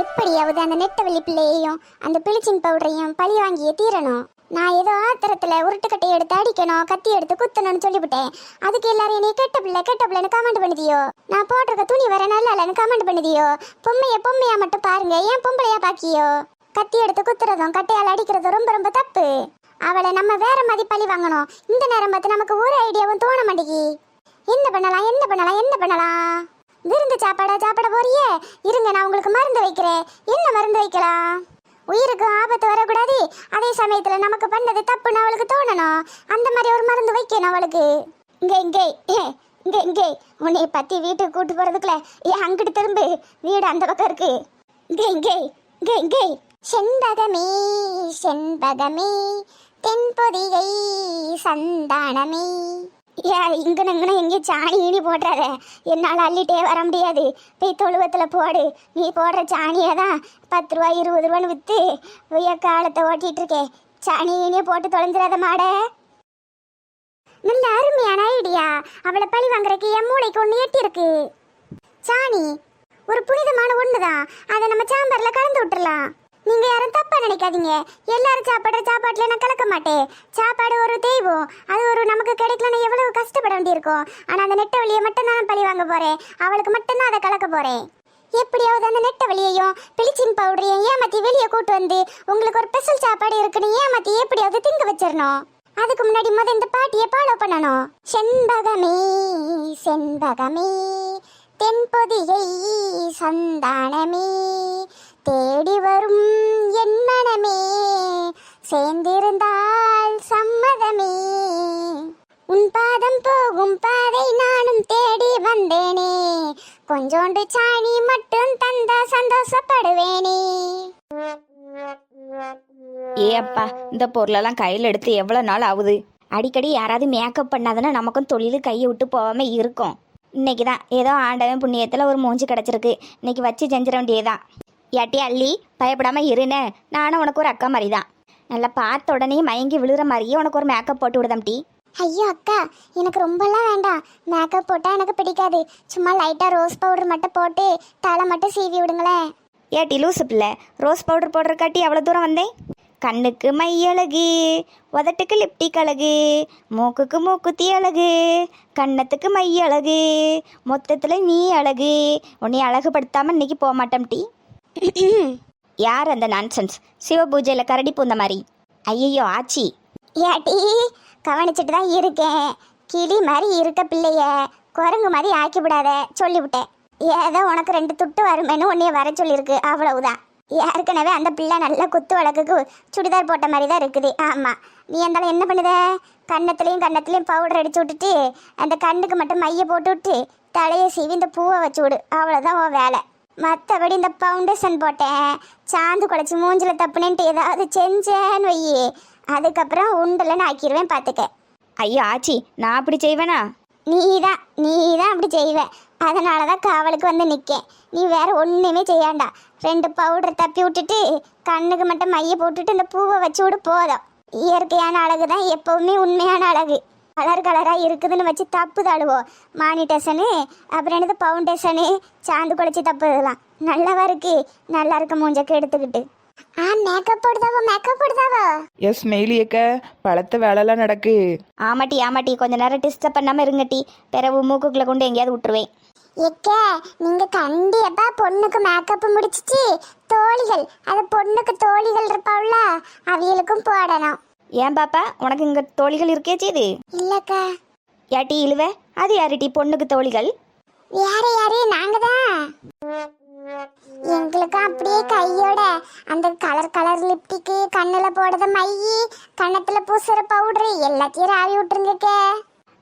எப்படியாவது அந்த நெட்டவெளி பிள்ளையையும் அந்த பிளிச்சிங் பவுடரையும் பழி வாங்கியே தீரணும். நான் ஏதோ ஆத்திரத்தில் உருட்டுக்கட்டையை எடுத்து அடிக்கணும் கத்தி எடுத்து குத்தணும்னு சொல்லிவிட்டேன். அதுக்கு எல்லாரும் என்னை கெட்ட பிள்ளை கெட்ட பிள்ளைன்னு கமெண்ட் பண்ணுதியோ? நான் போட்டிருக்க துணி வர நல்லா இல்லைன்னு கமெண்ட் பண்ணுதியோ? பொம்மைய பொம்மையா மட்டும் பாருங்க ஏன் பொம்பளையா பாக்கியோ? கத்தி எடுத்து குத்துறதும் கட்டையால் அடிக்கிறதும் ரொம்ப ரொம்ப தப்பு. அவளை நம்ம வேற மாதிரி பழி வாங்கணும். இந்த நேரம் பார்த்து நமக்கு ஒரு ஐடியாவும் தோண மாட்டேங்கி. என்ன பண்ணலாம் என்ன பண்ணலாம் என்ன பண்ணலாம்? விருந்து சாப்பாடா சாப்பிட போறியே? இருங்க நான் உங்களுக்கு மருந்து வைக்கிறேன். என்ன மருந்து வைக்கலாம்? உயிருக்கு ஆபத்து வரக்கூடாது. அதே சமயத்துல நமக்கு பண்ணது தப்புன்னு அவளுக்கு தோணணும். அந்த மாதிரி ஒரு மருந்து வைக்கணும் அவளுக்கு. இங்கே இங்கே ஏ, இங்கே. உன்னை பத்தி வீட்டுக்கு கூட்டு போறதுக்குள்ள ஏ அங்கிட்டு திரும்பு. வீடு அந்த பக்கம் இருக்கு. இங்கே இங்கே இங்கே இங்கே. செண்பகமே செண்பகமே. தென்பொதிகை சந்தானமே. ஏ இங்கன இங்கன எங்கேயும் சாணி ஈனி போட்டுறாத என்னால் அள்ளிட்டே வர முடியாது. போய் தொழுவத்தில் போடு. நீ போடுற சாணியை தான் பத்து ரூபா இருபது ரூபான்னு விற்று உய காலத்தை ஓட்டிகிட்டு இருக்கேன் சாணி ஈனியை போட்டு தொலைஞ்சிடாத மாட. நல்ல அருமையான ஐடியா. அவளை பழி வாங்குறதுக்கு என் மூளைக்கு ஒன்று எட்டி இருக்கு. சாணி ஒரு புனிதமான ஒன்று தான் அதை நம்ம சாம்பாரில் கலந்து விட்டுறலாம். நீங்க யாரும் தப்பா நினைக்காதீங்க. எல்லாரும் சாப்பிடுற சாப்பாட்டுல நான் கலக்க மாட்டேன். சாப்பாடு ஒரு தெய்வம். அது ஒரு நமக்கு கிடைக்கலன்னு எவ்வளவு கஷ்டப்பட வேண்டியிருக்கும். ஆனா அந்த நெட்ட வழியை மட்டும் நான் பழி வாங்க போறேன். அவளுக்கு மட்டும்தான் அதை கலக்க போறேன். எப்படியாவது அந்த நெட்ட வழியையும் பிளிச்சின் பவுடரையும் ஏமாத்தி வெளியே கூட்டு வந்து உங்களுக்கு ஒரு ஸ்பெஷல் சாப்பாடு இருக்குன்னு ஏமாத்தி எப்படியாவது திங்க வச்சிடணும். அதுக்கு முன்னாடி முத இந்த பாட்டியை ஃபாலோ பண்ணணும். செண்பகமே செண்பகமே தென்பொதிகை சந்தானமே தேடி வரும் என் மனமே. சேர்ந்திருந்தால் சம்மதமே. உன் பாதம் போகும் பாதை நானும் தேடி வந்தேனே. கொஞ்சோண்டு சாணி மட்டும் தந்தா சந்தோஷப்படுவேனே. ஏ அப்பா இந்த பொருளெல்லாம் கையில் எடுத்து எவ்வளோ நாள் ஆகுது? அடிக்கடி யாராவது மேக்கப் பண்ணாதானே நமக்கும் தொழில் கையை விட்டு போகாமல் இருக்கும். இன்னைக்கு தான் ஏதோ ஆண்டவன் புண்ணியத்தில் ஒரு மூஞ்சி கிடச்சிருக்கு. இன்னைக்கு வச்சு செஞ்சிட வேண்டியதான் ஏட்டி அள்ளி பயப்படாமல் இருனே. நானும் உனக்கு ஒரு அக்கா மாதிரி தான் நல்லா பார்த்த உடனே மயங்கி விழுகிற மாதிரியே உனக்கு ஒரு மேக்கப் போட்டு விடுதம் டீ ஐயோ அக்கா எனக்கு ரொம்பலாம் வேண்டாம். மேக்கப் போட்டால் எனக்கு பிடிக்காது. சும்மா லைட்டாக ரோஸ் பவுடர் மட்டும் போட்டு தலை மட்டும் சீவி விடுங்களேன். ஏட்டி லூசு பிள்ளை. ரோஸ் பவுடர் போடுற காட்டி அவ்வளோ தூரம் வந்தேன்? கண்ணுக்கு மை அழகு உதட்டுக்கு லிப்டிக் அழகு மூக்குக்கு மூக்குத்தி அழகு கன்னத்துக்கு மை அழகு மொத்தத்தில் நீ அழகு. உன்னை அழகுபடுத்தாமல் இன்னைக்கு போக மாட்டோம் டீ யார் அந்த நான்சென்ஸ் சிவபூஜையில் கரடி பூந்த மாதிரி. ஐயையோ ஆச்சி. ஏட்டி கவனிச்சுட்டு தான் இருக்கேன். கிளி மாதிரி இருக்க பிள்ளைய குரங்கு மாதிரி ஆக்கி விடாத சொல்லிவிட்டேன். ஏதோ உனக்கு ரெண்டு துட்டு வருமேன்னு உன்னைய வர சொல்லியிருக்கு அவ்வளவுதான். ஏற்கனவே அந்த பிள்ளை நல்ல குத்து வழக்குக்கு சுடிதார் போட்ட மாதிரி தான் இருக்குது. ஆமாம் நீ இருந்தாலும் என்ன பண்ணுத? கன்னத்துலேயும் கன்னத்துலேயும் பவுடர் அடிச்சு விட்டுட்டு அந்த கண்ணுக்கு மட்டும் மைய போட்டு விட்டு தலையை சீவி இந்த பூவை வச்சு விடு. அவ்வளோதான் உன் வேலை. மற்றபடி இந்த ஃபவுண்டேஷன் போட்டேன். சாந்து குழச்சி மூஞ்சில தப்புனேன்ட்டு ஏதாவது செஞ்சேன்னு வையே. அதுக்கப்புறம் உண்டலன்னு ஆக்கிடுவேன் பார்த்துக்க ஐயோ ஆச்சி நான் அப்படி செய்வேனா? நீ தான் நீ தான் அப்படி செய்வ. அதனால தான் காவலுக்கு வந்து நிற்கேன் நீ வேற ஒன்றுமே செய்யாண்டா. ரெண்டு பவுடர் தப்பி விட்டுட்டு கண்ணுக்கு மட்டும் மைய போட்டுட்டு இந்த பூவை வச்சு விடு போதும். இயற்கையான அழகு தான் எப்பவுமே உண்மையான அழகு. கலர் கலராக இருக்குதுன்னு வச்சு தப்பு தாழுவோம் மானிட்டேஷனு அப்புறம் என்னது ஃபவுண்டேஷனு சாந்து குழச்சி தப்பு இதெல்லாம் நல்லாவா இருக்கு. நல்லா இருக்க மூஞ்சக்கு எடுத்துக்கிட்டு. ஆ மேக்கப் போடுதாவோ மேக்கப் போடுதாவோ? எஸ் மெயிலியக்க பழத்த வேலைலாம் நடக்கு. ஆமாட்டி ஆமாட்டி கொஞ்ச நேரம் டிஸ்டர்ப் பண்ணாமல் இருங்க டீ பிறகு மூக்குக்குள்ளே கொண்டு எங்கேயாவது விட்டுருவேன். எக்க நீங்க கண்டிப்பா பொண்ணுக்கு மேக்கப் முடிச்சிச்சு. தோழிகள் அது பொண்ணுக்கு தோழிகள் இருப்பாவுல அவியலுக்கும் போடணும். ஏன் பாப்பா உனக்கு இங்கே தோழிகள் இருக்கே செய்து? இல்லக்கா. ஏட்டி இழுவ? அது யாரு டீ பொண்ணுக்கு தோழிகள்? யாரு யாரு? நாங்க தான். எங்களுக்கு அப்படியே கையோட அந்த கலர் கலர் லிப்டிக்கு கண்ணுல போடுற மையி கன்னத்துல பூசுற பவுடர் எல்லாத்தையும் ராவி விட்டுருங்கக்க.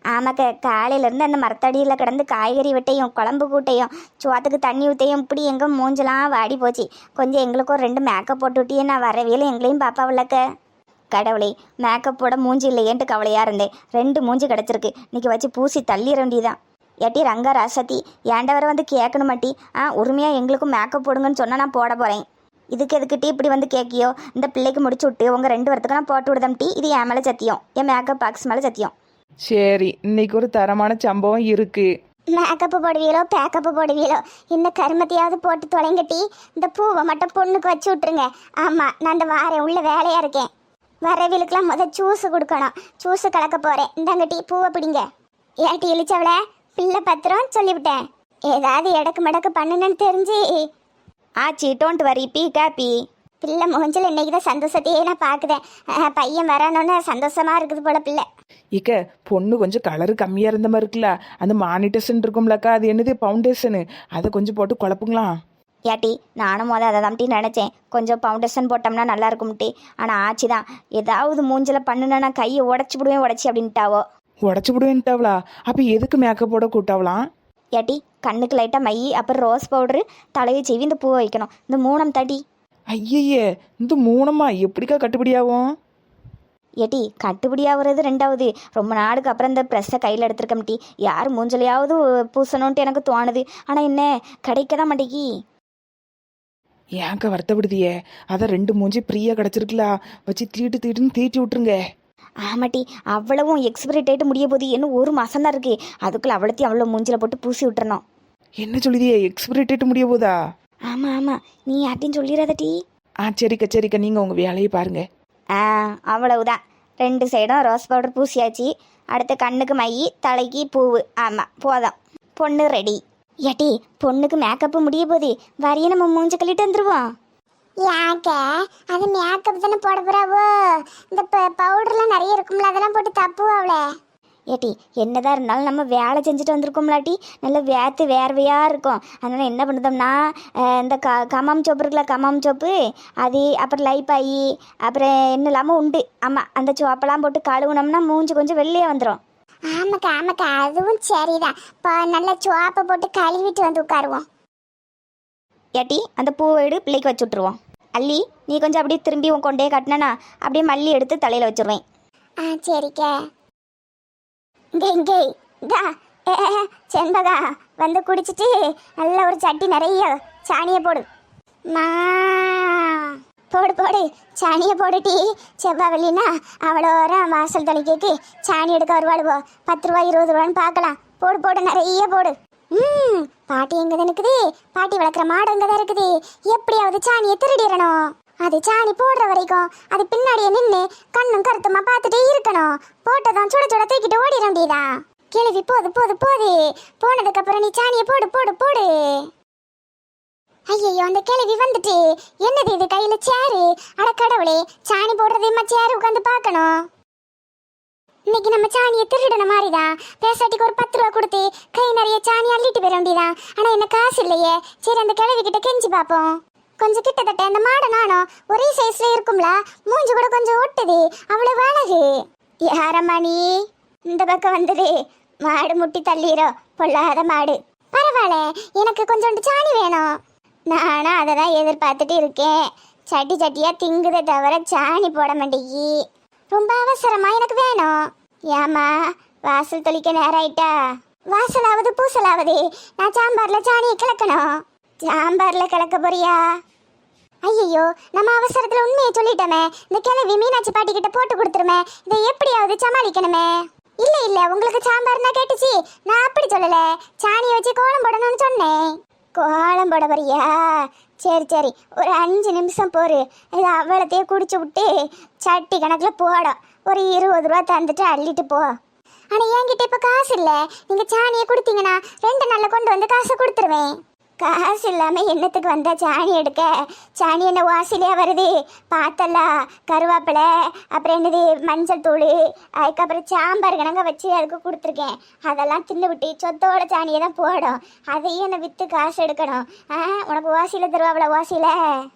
ஆமாக்க காலையிலேருந்து அந்த மரத்தடியில் கிடந்து காய்கறி வெட்டையும் குழம்பு கூட்டையும் சோத்துக்கு தண்ணி ஊற்றையும் இப்படி எங்கே மூஞ்செல்லாம் வாடி போச்சு. கொஞ்சம் எங்களுக்கு ஒரு ரெண்டு மேக்கப் போட்டு விட்டியே நான் வரவேல எங்களையும் பாப்பாவில்லக்க கடவுளே மேக்கப் போட மூஞ்சி இல்லையேன்ட்டு கவலையாக இருந்தேன். ரெண்டு மூஞ்சி கிடச்சிருக்கு. இன்னைக்கு வச்சு பூசி தள்ளிட வேண்டியதான் ஏட்டி ரங்கா ராசத்தி ஏண்டவரை வந்து கேட்கணும் மாட்டி ஆ உரிமையாக எங்களுக்கும் மேக்கப் போடுங்கன்னு சொன்னால் நான் போட போகிறேன் இதுக்கு எதுக்கிட்டே இப்படி வந்து கேட்கியோ இந்த பிள்ளைக்கு முடிச்சு விட்டு உங்கள் ரெண்டு வரத்துக்கு நான் போட்டு விடுதம் டீ. இது என் மேலே சத்தியம். என் மேக்கப் பாக்ஸ் மேலே சத்தியம். சரி இன்னைக்கு ஒரு தரமான சம்பவம் இருக்கு. மேக்கப்பு போடுவீங்களோ பேக்கப்பு போடுவீங்களோ? இந்த கருமத்தையாவது போட்டு தொலைங்கட்டி இந்த பூவை மட்டும் பொண்ணுக்கு வச்சு விட்ருங்க ஆமாம் நான் இந்த வாரேன். உள்ள வேலையாக இருக்கேன். வரவிலுக்கெல்லாம் முத ஜூஸ் கொடுக்கணும். ஜூஸ் கலக்க போகிறேன் இந்தாங்கட்டி பூவை பிடிங்க. ஏட்டி இழிச்சவள? பிள்ளை பத்திரம் சொல்லிவிட்டேன். ஏதாவது எடக்கு மடக்கு பண்ணுனேன்னு தெரிஞ்சு. ஆச்சி டோன்ட் வரி பீ காப்பி பிள்ளை முகஞ்சில் இன்னைக்கு தான் சந்தோஷத்தையே நான் பார்க்குதேன். பையன் வரணும்னு சந்தோஷமா இருக்குது போல பிள்ளை. இக்க பொண்ணு கொஞ்சம் கலரு கம்மியாக இருந்த மாதிரி இருக்குல்ல. அந்த மானிட்டேஷன் இருக்கும்லக்கா அது என்னது பவுண்டேஷனு அதை கொஞ்சம் போட்டு குழப்புங்களா? ஏட்டி நானும் மொதல் அதை தான்ட்டி நினச்சேன். கொஞ்சம் ஃபவுண்டேஷன் போட்டோம்னா நல்லா இருக்கும்ட்டி ஆனால் ஆச்சி தான் ஏதாவது மூஞ்சில் பண்ணுனா நான் கையை உடச்சி விடுவேன் உடச்சி அப்படின்ட்டாவோ. உடச்சி விடுவேன்ட்டாவளா? அப்போ எதுக்கு மேக்கப் போட கூட்டாவலாம் ஏட்டி கண்ணுக்கு லைட்டாக மை அப்புறம் ரோஸ் பவுடரு தலையை செவி இந்த பூவை வைக்கணும். இந்த மூணம் தடி ஐயையே இந்த மூணமா? எப்படிக்கா கட்டுப்படியாகும் ஏட்டி கட்டுப்படி ஆகுறது ரெண்டாவது. ரொம்ப நாளுக்கு அப்புறம் இந்த ப்ரெஸ்ஸை கையில் எடுத்திருக்கம்டி யார் மூஞ்சலையாவது பூசணுன்ட்டு எனக்கு தோணுது. ஆனால் என்ன கிடைக்க தான் மாட்டேங்கி. ஏன்க்கா வருத்தப்படுதியே? அதான் ரெண்டு மூஞ்சி ஃப்ரீயாக கிடச்சிருக்குல. வச்சு தீட்டு தீட்டுன்னு தீட்டி விட்டுருங்க. ஆமாட்டி அவ்வளவும் எக்ஸ்பிரி டேட் முடிய போது இன்னும் ஒரு மாதம் தான் இருக்குது அதுக்குள்ளே அவ்வளோத்தையும் அவ்வளோ மூஞ்சில் போட்டு பூசி விட்டுறணும். என்ன சொல்லுதியே? எக்ஸ்பிரி டேட் முடிய போதா? ஆமாம் ஆமாம் நீ யார்ட்டையும் சொல்லிடாதட்டி ஆ சரிக்கா சரிக்கா. நீங்கள் உங்கள் வேலையை பாருங்க. ஆ அவ்வளவுதான். ரெண்டு சைடும் ரோஸ் பவுடர் பூசியாச்சு. அடுத்து கண்ணுக்கு மை தலைக்கு பூவு. ஆமாம் போதும். பொண்ணு ரெடி ஏட்டி பொண்ணுக்கு மேக்கப்பு முடிய போகுது. வரைய நம்ம மூஞ்சி கழிட்டு வந்துருவோம். யாக்க அது மேக்கப் தானே போட போறாவோ? இந்த பவுடர்லாம் நிறைய இருக்கும்ல அதெல்லாம் போட்டு தப்புவாவளே ஏட்டி என்னதான் இருந்தாலும் நம்ம வேலை செஞ்சுட்டு வந்திருக்கோம்லாட்டி நல்ல வேத்து வேர்வையாக இருக்கும். அதனால் என்ன பண்ணுதோம்னா இந்த க கமாம் சோப்பு இருக்குல்ல கமாம் சோப்பு அது அப்புறம் லைப்பாயி அப்புறம் என்ன இல்லாமல் உண்டு. ஆமாம் அந்த சோப்பெல்லாம் போட்டு கழுவுனோம்னா மூஞ்சி கொஞ்சம் வெள்ளையே வந்துடும் ஆமாக்கா ஆமாக்கா அதுவும் சரிதான். இப்போ நல்லா சுவாப்பை போட்டு கழுவிட்டு வந்து உட்காருவோம். ஏட்டி அந்த பூவை எடு பிள்ளைக்கு வச்சு விட்ருவோம் அள்ளி நீ கொஞ்சம் அப்படியே திரும்பி உன் கொண்டே கட்டினா அப்படியே மல்லி எடுத்து தலையில் வச்சிருவேன். ஆ சரிக்கா. இங்கே இங்கே இதா செண்பகா வந்து குடிச்சிட்டு நல்ல ஒரு சட்டி நிறைய சாணியை போடு. மா. போடு போடு. சாணியை போடுட்டி செவ்வாய் வெள்ளினா அவ்வளோ வாசல் தொலைக்கிட்டு சாணி எடுக்க வருவாளுவோ. பத்து ரூபா இருபது ரூபான்னு பார்க்கலாம். போடு போடு நிறைய போடு. ம் பாட்டி எங்க தான் இருக்குது? பாட்டி வளர்க்குற மாடு எங்கே தான் இருக்குது? எப்படியாவது சாணியை திருடிடணும். அது சாணி போடுற வரைக்கும் அது பின்னாடியே நின்று கண்ணும் கருத்துமா பார்த்துட்டே இருக்கணும். போட்டதும் சுட சுட தூக்கிட்டு ஓடிட முடியுதா கிளவி போது போது போது. போனதுக்கப்புறம் நீ சாணியை போடு போடு போடு. ஐயோ அந்த கிளவி வந்துட்டு. என்னது இது கையில சேரு அட கடவுளே சாணி போடுறதையுமா சேரு உட்காந்து பார்க்கணும். இன்னைக்கு நம்ம சாணியை திருடின மாதிரிதான் பேசாட்டிக்கு ஒரு பத்து ரூபா கொடுத்து கை நிறைய சாணி அள்ளிட்டு போயிட வேண்டியதான் ஆனா என்ன காசு இல்லையே. சரி அந்த கிழவி கிட்ட கெஞ்சி பார்ப்போம். கொஞ்சம் கிட்டத்தட்ட அந்த மாடை நானும் ஒரே சைஸ்ல இருக்கும்ல மூஞ்சி கூட கொஞ்சம் ஒட்டுது. அவ்வளவு அழகு. யாரம்மா நீ இந்த பக்கம் வந்தது மாடு முட்டி தள்ளிடும் பொல்லாத மாடு. பரவாயில்ல எனக்கு கொஞ்சோண்டு சாணி வேணும். நானும் அதை தான் எதிர்பார்த்துட்டு இருக்கேன். சட்டி சட்டியாக திங்குதை தவிர சாணி போட மாட்டேங்கி. ரொம்ப அவசரமா எனக்கு வேணும். ஏமா வாசல் தொளிக்க நேரம் ஆயிட்டா? வாசலாவது பூசலாவது. நான் சாம்பாரில் சாணியை கிளக்கணும் சாம்பாரில் கிளக்க போறியா? ஐயோ நம்ம அவசரத்தில் உண்மையை சொல்லிட்டோமே. இந்த கிளவி மீனாட்சி பாட்டி கிட்ட போட்டு கொடுத்துருமே. இதை எப்படியாவது சமாளிக்கணுமே. இல்லை இல்லை உங்களுக்கு சாம்பார்னா கேட்டுச்சு. நான் அப்படி சொல்லலை. சாணியை வச்சு கோலம் போடணும்னு சொன்னேன். கோலம் போட போறியா? சரி சரி. ஒரு அஞ்சு நிமிஷம் போரு. இது அவ்வளோத்தையே குடிச்சு விட்டு சட்டி கணக்கில் போடும் ஒரு இருபது ரூபா தந்துட்டு அள்ளிட்டு போ. ஆனால் என்கிட்ட இப்போ காசு இல்லை. நீங்கள் சாணியை கொடுத்தீங்கன்னா ரெண்டு நாளில் கொண்டு வந்து காசை கொடுத்துருவேன். காசு இல்லாமல் என்னத்துக்கு வந்தா சாணி எடுக்க? சாணி என்ன வாசிலையா வருது? பார்த்தல கருவேப்பிலை அப்புறம் என்னது மஞ்சள் தூள் அதுக்கப்புறம் சாம்பார் கணங்க வச்சு அதுக்கு கொடுத்துருக்கேன். அதெல்லாம் தின்னு விட்டு சொத்தோட சாணியை தான் போடும் அதையும் என்ன விற்று காசு எடுக்கணும். ஆ உனக்கு வாசியில் தருவாப்பில வாசியில்?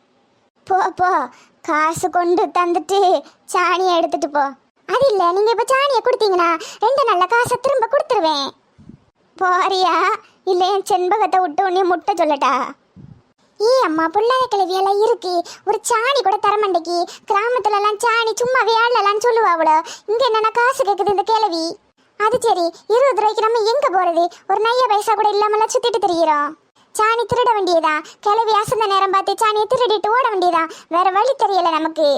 போ போ. காசு கொண்டு தந்துட்டு சாணியை எடுத்துட்டு போ. அது இல்லை நீங்கள் இப்போ சாணியை கொடுத்தீங்கன்னா ரெண்டு நல்ல காசை திரும்ப கொடுத்துருவேன். போறியா இல்லை என் செண்பகத்தை விட்டு உன்னைய முட்டை சொல்லட்டா? ஏ அம்மா புள்ளார கிழவியெல்லாம் இருக்கு. ஒரு சாணி கூட தர கிராமத்துலலாம் கிராமத்துல எல்லாம் சாணி சும்மா வேளலான்னு சொல்லுவா அவ்வளோ இங்க என்னன்னா காசு கேட்குது இந்த கிழவி. அது சரி இருபது ரூபாய்க்கு நம்ம எங்க போறது? ஒரு நைய பைசா கூட இல்லாமலாம் சுத்திட்டு திரியிறோம். சாணி திருட வேண்டியதா? கிளவி அசந்த நேரம் பார்த்து சாணியை திருடிட்டு ஓட வேண்டியதா? வேற வழி தெரியல நமக்கு.